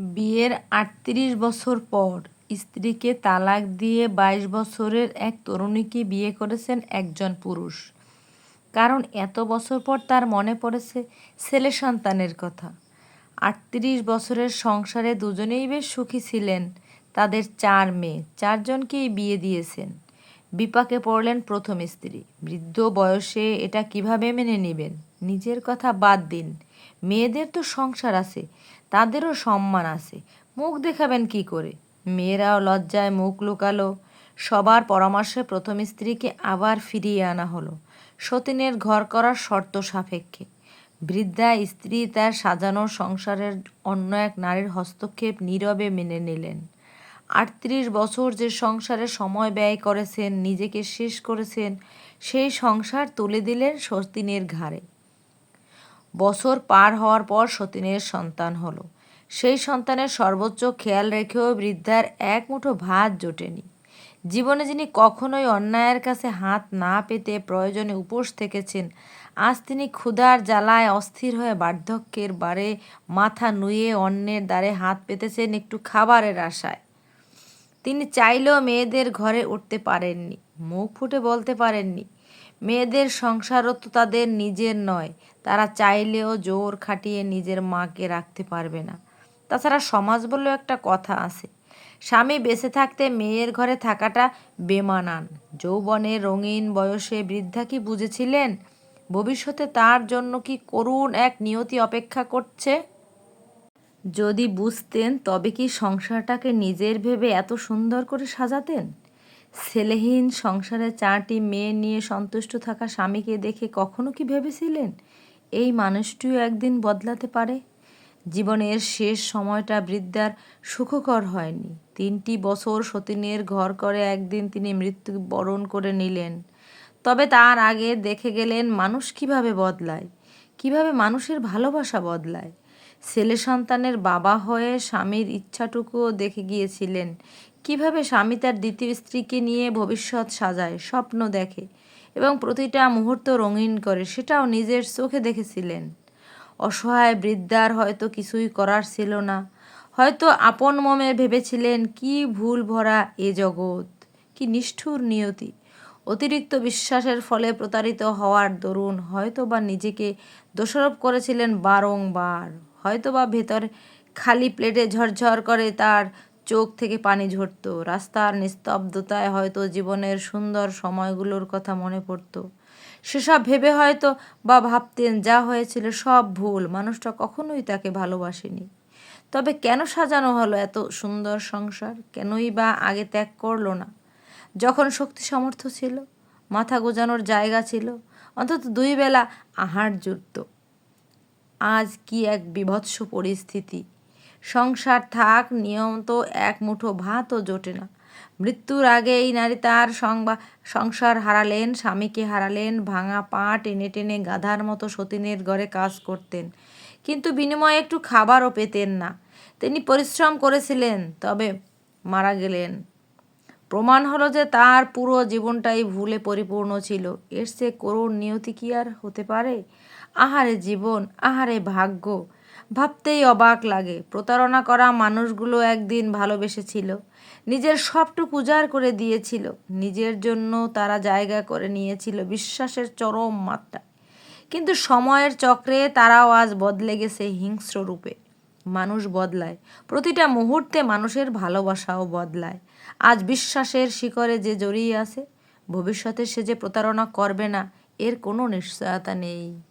বিয়ের আটত্রিশ বছর পর স্ত্রীকে তালাক দিয়ে বাইশ বছরের এক তরুণীকে বিয়ে করেছেন একজন পুরুষ। কারণ এত বছর পর তার মনে পড়েছে ছেলে সন্তানের কথা। আটত্রিশ বছরের সংসারে দুজনেই বেশ সুখী ছিলেন, তাদের চার মেয়ে, চারজনকেই বিয়ে দিয়েছেন। বিপাকে পড়লেন প্রথম স্ত্রী। বৃদ্ধ বয়সে এটা কীভাবে মেনে নেবেন? নিজের কথা বাদ দিন। মেয়েদের তো সংসার আছে। তাদেরও সম্মান আছে। মুখ দেখাবেন কি করে? মেয়েরাও লজ্জায় মুখ লুকালো। সবার পরামর্শে প্রথম স্ত্রীকে আবার ফিরিয়ে আনা হলো। সতীনের ঘর করার শর্ত সাপেক্ষে। বৃদ্ধা স্ত্রী তার সাজানো সংসারের অন্য এক নারীর হস্তক্ষেপ নীরবে মেনে নিলেন। আটত্রিশ বছর যে সংসারে সময় ব্যয় করেছেন, নিজেকে শেষ করেছেন, সেই সংসার তুলে দিলেন সতীনের ঘাড়ে। বছর পার হওয়ার পর সতীনের সন্তান হলো। সেই সন্তানের সর্বোচ্চ খেয়াল রেখেও বৃদ্ধার এক মুঠো ভাত জোটেনি। জীবনে যিনি কখনোই অন্যায়ের কাছে হাত না পেতে প্রয়োজনে উপোস থেকেছেন, আজ তিনি ক্ষুধার জ্বালায় অস্থির হয়ে বার্ধক্যের বারে মাথা নুয়ে অন্যের দ্বারে হাত পেতেছেন একটু খাবারের আশায়। তিনি চাইলেও মেয়েদের ঘরে উঠতে পারেননি, মুখ ফুটে বলতে পারেননি মেয়েদের সংসারও তো তাদের নিজের নয়। তারা চাইলেও জোর খাটিয়ে নিজের মাকে রাখতে পারবে না। তাছাড়া সমাজ বলেও একটা কথা আছে। স্বামী বেঁচে থাকতে মেয়ের ঘরে থাকাটা বেমানান। যৌবনে রঙিন বয়সে বৃদ্ধা কি বুঝেছিলেন? ভবিষ্যতে তার জন্য কি করুণ এক নিয়তি অপেক্ষা করছে? যদি বুঝতেন, তবে কি সংসারটাকে নিজের ভেবে এত সুন্দর করে সাজাতেন? ছেলেহীন সংসারে চারটি মেয়ে নিয়ে সন্তুষ্ট থাকা স্বামীকে দেখে কখনো কি ভেবেছিলেন? এই মানুষটিও একদিন বদলাতে পারে। জীবনের শেষ সময়টা বৃদ্ধার সুখকর হয়নি। তিনটি বছর সতীনের ঘর করে একদিন তিনি মৃত্যু বরণ করে নিলেন। তবে তার আগে দেখে গেলেন মানুষ কীভাবে বদলায়, কীভাবে মানুষের ভালোবাসা বদলায়। ছেলে সন্তানের বাবা হয়ে স্বামীর ইচ্ছাটুকুও দেখে গিয়েছিলেন কীভাবে স্বামী তার দ্বিতীয় স্ত্রীকে নিয়ে ভবিষ্যৎ সাজায়, স্বপ্ন দেখে এবং প্রতিটা মুহূর্ত রঙিন করে, সেটাও নিজের চোখে দেখেছিলেন। অসহায় বৃদ্ধার হয়তো কিছুই করার ছিল না। হয়তো আপন মমে ভেবেছিলেন, কি ভুল ভরা এ জগৎ, কি নিষ্ঠুর নিয়তি। অতিরিক্ত বিশ্বাসের ফলে প্রতারিত হওয়ার দরুন হয়তো বা নিজেকে দোষারোপ করেছিলেন বারংবার। হয়তো বা ভেতর খালি প্লেটে ঝরঝর করে তার চোখ থেকে পানি ঝরত। রাস্তার নিস্তব্ধতায় হয়তো জীবনের সুন্দর সময়গুলোর কথা মনে পড়ত। সেসব ভেবে হয়তো বা ভাবতেন, যা হয়েছিল সব ভুল। মানুষটা কখনোই তাকে ভালোবাসেনি। তবে কেন সাজানো হলো এত সুন্দর সংসার? কেনই বা আগে ত্যাগ করল না? যখন শক্তি সামর্থ্য ছিল, মাথা গোজানোর জায়গা ছিল, অন্তত দুই বেলা আহার জুটত। আজ কি এক বিভৎস পরিস্থিতি। সংসার থাক নিয়মিত এক মুঠো ভাতও জোটে না। মৃত্যুর আগে এই নারী তার সংসার হারালেন, স্বামীকে হারালেন, ভাঙা পা টেনে টেনে গাধার মতো সতীনের ঘরে কাজ করতেন। কিন্তু বিনিময়ে একটু খাবারও পেতেন না। তিনি পরিশ্রম করেছিলেন, তবে মারা গেলেন। প্রমাণ হলো যে তার পুরো জীবনটাই ভুলে পরিপূর্ণ ছিল। এর সে করুণ নিয়তি কি আর হতে পারে? আহারে জীবন, আহারে ভাগ্য। ভাবতেই অবাক লাগে। প্রতারণা করা মানুষগুলো একদিন ভালোবেসেছিল। নিজের সবটুকু উজাড় করে দিয়েছিল। নিজের জন্য তারা জায়গা করে নিয়েছিল বিশ্বাসের চরম মাত্রা কিন্তু সময়ের চক্রে তারাও আজ বদলে গেছে হিংস্র রূপে। মানুষ বদলায়। প্রতিটা মুহূর্তে মানুষের ভালোবাসাও বদলায়। আজ বিশ্বাসের শিকরে যে জড়িয়ে আছে, ভবিষ্যতে সে যে প্রতারণা করবে না, এর কোনো নিশ্চয়তা নেই।